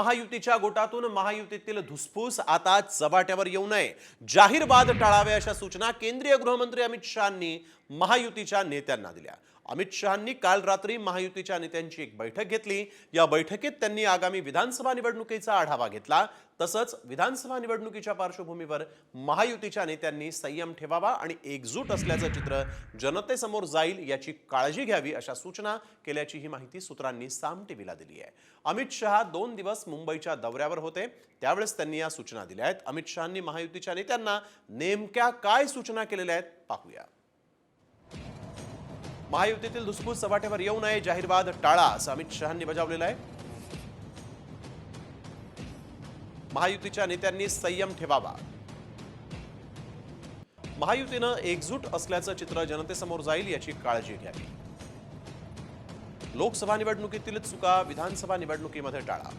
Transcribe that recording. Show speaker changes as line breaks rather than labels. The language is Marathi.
महायुतीच्या गोटातून महायुतीतील धुसफूस आता चबाट्यावर येऊ नये. जाहीर वाद टाळावे अशा सूचना केंद्रीय गृहमंत्री अमित शहानी महायुतीच्या नेत्यांना दिल्या. अमित शहांनी काल रात्री महायुतीच्या नेत्यांची एक बैठक घेतली. या बैठकीत त्यांनी आगामी विधानसभा निवडणुकीचा आढावा घेतला. तसंच विधानसभा निवडणुकीच्या पार्श्वभूमीवर महायुतीच्या नेत्यांनी संयम ठेवावा आणि एकजूट असल्याचं चित्र जनतेसमोर जाईल याची काळजी घ्यावी अशा सूचना केल्याची ही माहिती सूत्रांनी साम टीव्हीला दिली आहे. अमित शहा दोन दिवस मुंबईच्या दौऱ्यावर होते. त्यावेळेस त्यांनी या सूचना दिल्या आहेत. अमित शहांनी महायुतीच्या नेत्यांना नेमक्या काय सूचना केलेल्या आहेत पाहूया. महायुतीतील धुसफूस सपाट्यावर येऊ नये जाहीरवाद टाळा असं अमित शहांनी बजावलेलं आहे. महायुतीच्या नेत्यांनी संयम ठेवावा. महायुतीनं एकजूट असल्याचं चित्र जनतेसमोर जाईल याची काळजी घ्यावी. लोकसभा निवडणुकीतील चुका विधानसभा निवडणुकीमध्ये टाळा.